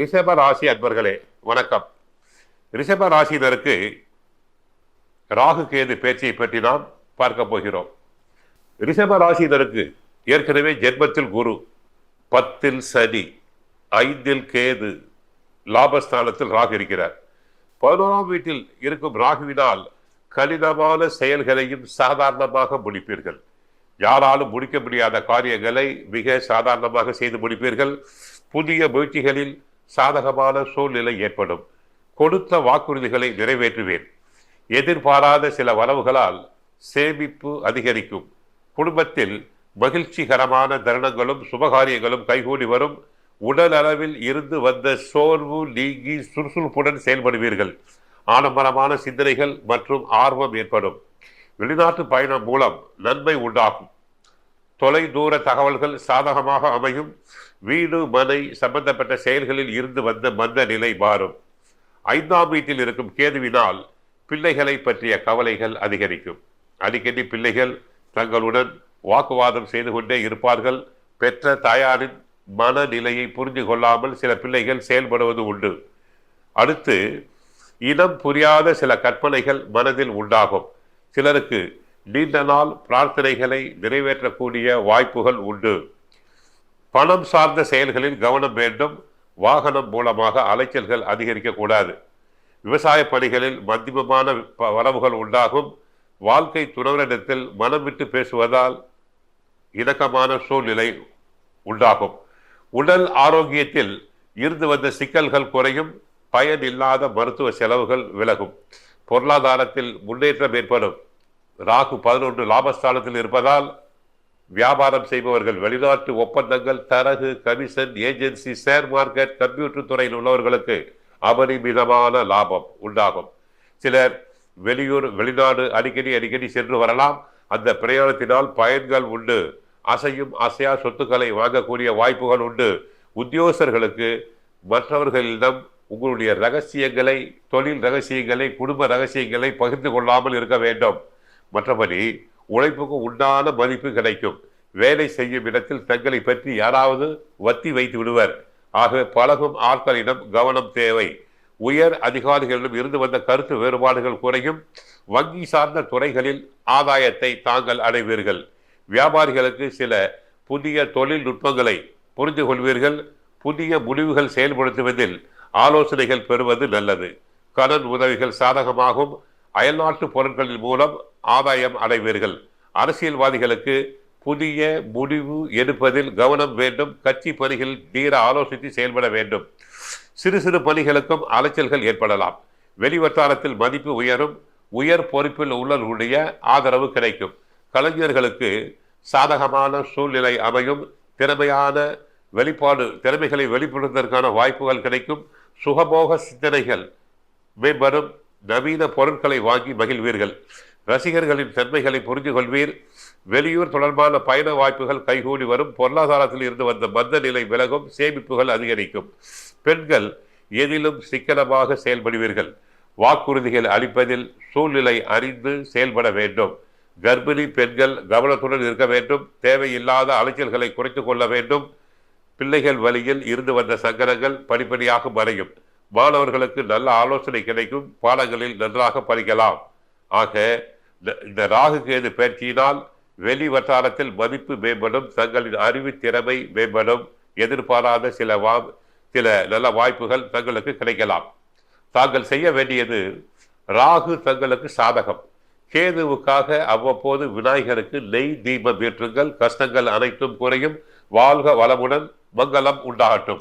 ரிஷப ராசி அன்பர்களே வணக்கம். ரிஷப ராசியினருக்கு ராகு கேது பேச்சை பற்றி நாம் பார்க்க போகிறோம். ரிஷப ராசியினருக்கு ஏற்கனவே ஜென்மத்தில் குரு பத்தில் சனி ஐந்தில் கேது லாபஸ்தானத்தில் ராகு இருக்கிறார். பதினோராம் வீட்டில் இருக்கும் ராகுவினால் கடினமான செயல்களையும் சாதாரணமாக முடிப்பீர்கள். யாராலும் முடிக்க முடியாத காரியங்களை மிக சாதாரணமாக செய்து முடிப்பீர்கள். புதிய முயற்சிகளில் சாதகமான சூழ்நிலை ஏற்படும். கொடுத்த வாக்குறுதிகளை நிறைவேற்றுவேன். எதிர்பாராத சில வரவுகளால் சேமிப்பு அதிகரிக்கும். குடும்பத்தில் மகிழ்ச்சிகரமான தருணங்களும் சுபகாரியங்களும் கைகூடி வரும். உடல் அளவில் இருந்து வந்த சோர்வு நீங்கி சுறுசுறுப்புடன் செயல்படுவீர்கள். ஆடம்பரமான சிந்தனைகள் மற்றும் ஆர்வம் ஏற்படும். வெளிநாட்டு பயணம் மூலம் நன்மை உண்டாகும். தொலை தூர தகவல்கள் சாதகமாக அமையும். வீடு மனை சம்பந்தப்பட்ட செயல்களில் இருந்து வந்த மந்த நிலை மாறும். ஐந்தாம் வீட்டில் இருக்கும் கேதுவினால் பிள்ளைகளை பற்றிய கவலைகள் அதிகரிக்கும். அடிக்கடி பிள்ளைகள் தங்களுடன் வாக்குவாதம் செய்து கொண்டே இருப்பார்கள். பெற்ற தாயாரின் மனநிலையை புரிந்து கொள்ளாமல் சில பிள்ளைகள் செயல்படுவது உண்டு. அடுத்து இனம் புரியாத சில கற்பனைகள் மனதில் உண்டாகும். சிலருக்கு நீண்ட நாள் பிரார்த்தனைகளை நிறைவேற்றக்கூடிய வாய்ப்புகள் உண்டு. பணம் சார்ந்த செயல்களில் கவனம் வேண்டும். வாகனம் மூலமாக அலைச்சல்கள் அதிகரிக்கக்கூடாது விவசாய பணிகளில் மத்தியமமான ப- வரவுகள் உண்டாகும். வாழ்க்கை துணவரிடத்தில் மனம் விட்டு பேசுவதால் இணக்கமான சூழ்நிலை உண்டாகும். உடல் ஆரோக்கியத்தில் இருந்து வந்த சிக்கல்கள் குறையும். பயன் இல்லாத மருத்துவ செலவுகள் விலகும். பொருளாதாரத்தில் முன்னேற்றம் ஏற்படும். ராகு பதினொன்று லாபஸ்தானத்தில் இருப்பதால் வியாபாரம் செய்பவர்கள் வெளிநாட்டு ஒப்பந்தங்கள் தரகு commission agency share market computer துறையில் உள்ளவர்களுக்கு அபரிமிதமான லாபம் உண்டாகும். சிலர் வெளியூர் வெளிநாடு அடிக்கடி அடிக்கடி சென்று வரலாம். அந்த பிரயாணத்தினால் பயன்கள் உண்டு. அசையும் அசையா சொத்துக்களை வாங்கக்கூடிய வாய்ப்புகள் உண்டு. உத்தியோகஸ்தர்களுக்கு மற்றவர்களிடம் உங்களுடைய ரகசியங்களை தொழில் ரகசியங்களை குடும்ப ரகசியங்களை பகிர்ந்து கொள்ளாமல் இருக்க வேண்டும். மற்றபடி உழைப்புக்கு உண்டான மதிப்பு கிடைக்கும். வேலை செய்யும் இடத்தில் தங்களை பற்றி யாராவது வத்தி வைத்து விடுவர். ஆகவே பழகும் ஆட்களிடம் கவனம் தேவை. உயர் அதிகாரிகளிடம் இருந்து வந்த கருத்து வேறுபாடுகள் குறையும். வங்கி சார்ந்த துறைகளில் ஆதாயத்தை தாங்கள் அடைவீர்கள். வியாபாரிகளுக்கு சில புதிய தொழில்நுட்பங்களை புரிந்து கொள்வீர்கள். புதிய முடிவுகள் செயல்படுத்துவதில் ஆலோசனைகள் பெறுவது நல்லது. கடன் உதவிகள் சாதகமாகும். அயல்நாட்டு பொருட்களின் மூலம் ஆதாயம் அடைவீர்கள். அரசியல்வாதிகளுக்கு புதிய முடிவு எடுப்பதில் கவனம் வேண்டும். கட்சி பணிகளில் தீர ஆலோசித்து செயல்பட வேண்டும். சிறு சிறு பணிகளுக்கும் அலைச்சல்கள் ஏற்படலாம். வெளிவட்டாரத்தில் மதிப்பு உயரும். உயர் பொறுப்பில் உள்ளவர்களுடைய ஆதரவு கிடைக்கும். கலைஞர்களுக்கு சாதகமான சூழ்நிலை அமையும். திறமையான வெளிப்பாடு திறமைகளை வெளிப்படுத்துவதற்கான வாய்ப்புகள் கிடைக்கும். சுகபோக சிந்தனைகள் மேம்படும். நவீன பொருட்களை வாங்கி மகிழ்வீர்கள். ரசிகர்களின் தன்மைகளை புரிந்து கொள்வீர் வெளியூர் தொடர்பான பயண வாய்ப்புகள் கைகூடி வரும். பொருளாதாரத்தில் இருந்து வந்த மந்த நிலை விலகும் சேமிப்புகள் அதிகரிக்கும். பெண்கள் எதிலும் சிக்கனமாக செயல்படுவீர்கள். வாக்குறுதிகள் அளிப்பதில் சூழ்நிலை அறிந்து செயல்பட வேண்டும். கர்ப்பிணி பெண்கள் கவனத்துடன் இருக்க வேண்டும். தேவையில்லாத அலைச்சல்களை குறைத்து கொள்ள வேண்டும். பிள்ளைகள் வழியில் இருந்து வந்த சங்கடங்கள் படிப்படியாக மறையும். மாணவர்களுக்கு நல்ல ஆலோசனை கிடைக்கும். பாடங்களில் நன்றாக படிக்கலாம். ஆக இந்த- இந்த ராகு கேது பயிற்சியினால் வெளி வட்டாரத்தில் மதிப்பு மேம்படும் தங்களின் அறிவு திறமை மேம்படும் எதிர்பாராத சில வா சில நல்ல வாய்ப்புகள் தங்களுக்கு கிடைக்கலாம். தாங்கள் செய்ய வேண்டியது ராகு தங்களுக்கு சாதகம். கேதுவுக்காக அவ்வப்போது விநாயகருக்கு நெய் தீபம் ஏற்றுங்கள் கஷ்டங்கள் அனைத்தும் குறையும் வாழ்க வளமுடன் மங்களம் உண்டாகட்டும்.